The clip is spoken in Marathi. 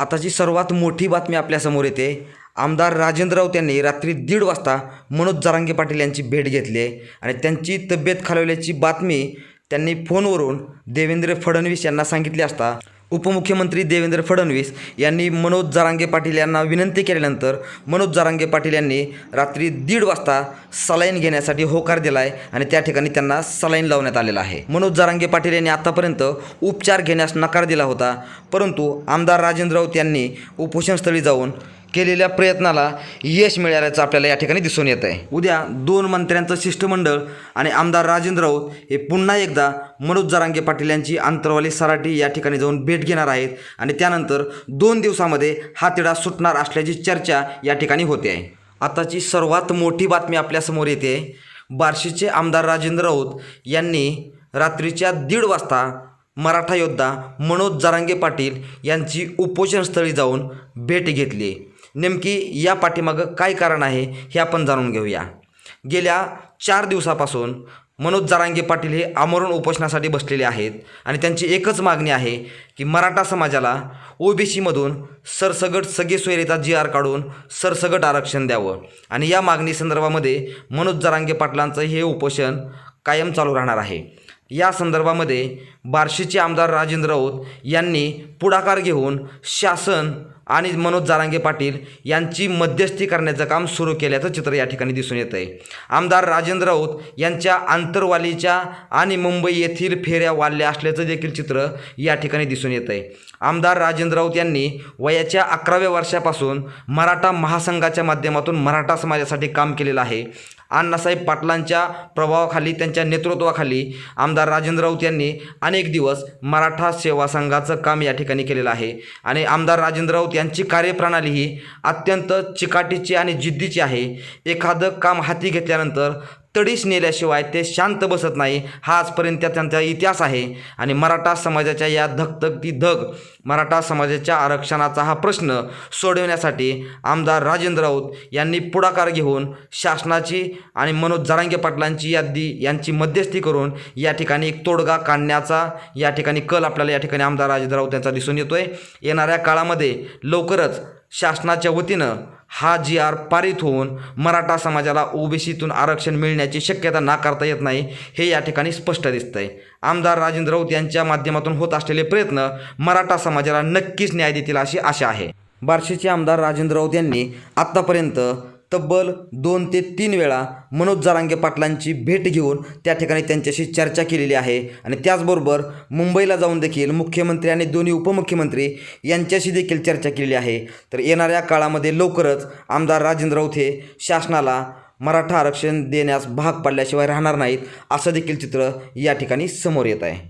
आताची सर्वात मोठी बातमी आपल्यासमोर येते. आमदार राजेंद्र राऊत यांनी रात्री दीड वाजता मनोज जरांगे पाटील यांची भेट घेतली आहे. आणि त्यांची तब्येत खालवल्याची बातमी त्यांनी फोनवरून देवेंद्र फडणवीस यांना सांगितली असता उपमुख्यमंत्री देवेंद्र फडणवीस यांनी मनोज जारांगे पाटील यांना विनंती केल्यानंतर मनोज जारांगे पाटील यांनी रात्री दीड वाजता सलाईन घेण्यासाठी होकार दिला आहे आणि त्या ठिकाणी त्यांना सलाईन लावण्यात आलेला आहे. मनोज जारांगे पाटील यांनी आतापर्यंत उपचार घेण्यास नकार दिला होता परंतु आमदार राजेंद्र राऊत यांनी उपोषणस्थळी जाऊन केलेल्या प्रयत्नाला यश मिळाल्याचं आपल्याला या ठिकाणी दिसून येत आहे. उद्या दोन मंत्र्यांचं शिष्टमंडळ आणि आमदार राजेंद्र राऊत हे पुन्हा एकदा मनोज जरांगे पाटील यांची आंतरवाली सराटी या ठिकाणी जाऊन भेट घेणार आहेत आणि त्यानंतर दोन दिवसामध्ये हा तिढा सुटणार असल्याची चर्चा या ठिकाणी होते आहे. आताची सर्वात मोठी बातमी आपल्यासमोर येते. बार्शीचे आमदार राजेंद्र राऊत यांनी रात्रीच्या दीड वाजता मराठा योद्धा मनोज जरांगे पाटील यांची उपोषणस्थळी जाऊन भेट घेतली. नेमकी या पाठीमागं काय कारण आहे हे आपण जाणून घेऊया. गेल्या चार दिवसापासून मनोज जारांगे पाटील हे आमरण उपोषणासाठी बसलेले आहेत आणि त्यांची एकच मागणी आहे की मराठा समाजाला ओबीसीमधून सरसगट सगळे सोयरीचा जी आर काढून सरसगट आरक्षण द्यावं. आणि या मागणी संदर्भामध्ये मनोज जारांगे पाटलांचं हे उपोषण कायम चालू राहणार आहे. या संदर्भामध्ये बार्शीचे आमदार राजेंद्र राऊत यांनी पुढाकार घेऊन शासन आणि मनोज जारांगे पाटील यांची मध्यस्थी करण्याचं काम सुरू केल्याचं चित्र या ठिकाणी दिसून येतं आहे आमदार राजेंद्र राऊत यांच्या आंतरवालीच्या आणि मुंबई येथील फेऱ्या वाढल्या असल्याचं देखील चित्र या ठिकाणी दिसून येतं आहे आमदार राजेंद्र राऊत यांनी वयाच्या अकराव्या वर्षापासून मराठा महासंघाच्या माध्यमातून मराठा समाजासाठी काम केलेलं आहे. अण्णासाहेब पाटलांच्या प्रभावाखाली त्यांच्या नेतृत्वाखाली आमदार राजेंद्र राऊत यांनी अनेक दिवस मराठा सेवा संघाचं काम या ठिकाणी केलेलं आहे. आणि आमदार राजेंद्र राऊत यांची कार्यप्रणाली ही अत्यंत चिकाटीची आणि जिद्दीची आहे. एखादं काम हाती घेतल्यानंतर तडीस नेल्याशिवाय ते शांत बसत नाही. हा आजपर्यंत त्यांचा इतिहास आहे. आणि मराठा समाजाच्या या धगधगती धग मराठा समाजाच्या आरक्षणाचा हा प्रश्न सोडवण्यासाठी आमदार राजेंद्र राऊत यांनी पुढाकार घेऊन शासनाची आणि मनोज जरांगे पाटलांची यादी यांची मध्यस्थी करून या ठिकाणी एक तोडगा काढण्याचा या ठिकाणी कल आपल्याला या ठिकाणी आमदार राजेंद्र राऊत यांचा दिसून येतोय. येणाऱ्या काळामध्ये लवकरच शासनाच्या वतीनं हा जी आर पारित होऊन मराठा समाजाला ओबीसीतून आरक्षण मिळण्याची शक्यता नाकारता येत नाही हे या ठिकाणी स्पष्ट दिसतंय. आमदार राजेंद्र राऊत यांच्या माध्यमातून होत असलेले प्रयत्न मराठा समाजाला नक्कीच न्याय देतील अशी आशा आहे. बार्शीचे आमदार राजेंद्र राऊत यांनी आत्तापर्यंत तब्बल दोन ते तीन वेळा मनोज जरांगे पाटलांची भेट घेऊन त्या ठिकाणी त्यांच्याशी चर्चा केलेली आहे. आणि त्याचबरोबर मुंबईला जाऊन देखील मुख्यमंत्री आणि दोन्ही उपमुख्यमंत्री यांच्याशी देखील चर्चा केलेली आहे. तर येणाऱ्या काळामध्ये लवकरच आमदार राजेंद्र राऊत हे शासनाला मराठा आरक्षण देण्यास भाग पडल्याशिवाय राहणार नाहीत असं देखील चित्र या ठिकाणी समोर येत आहे.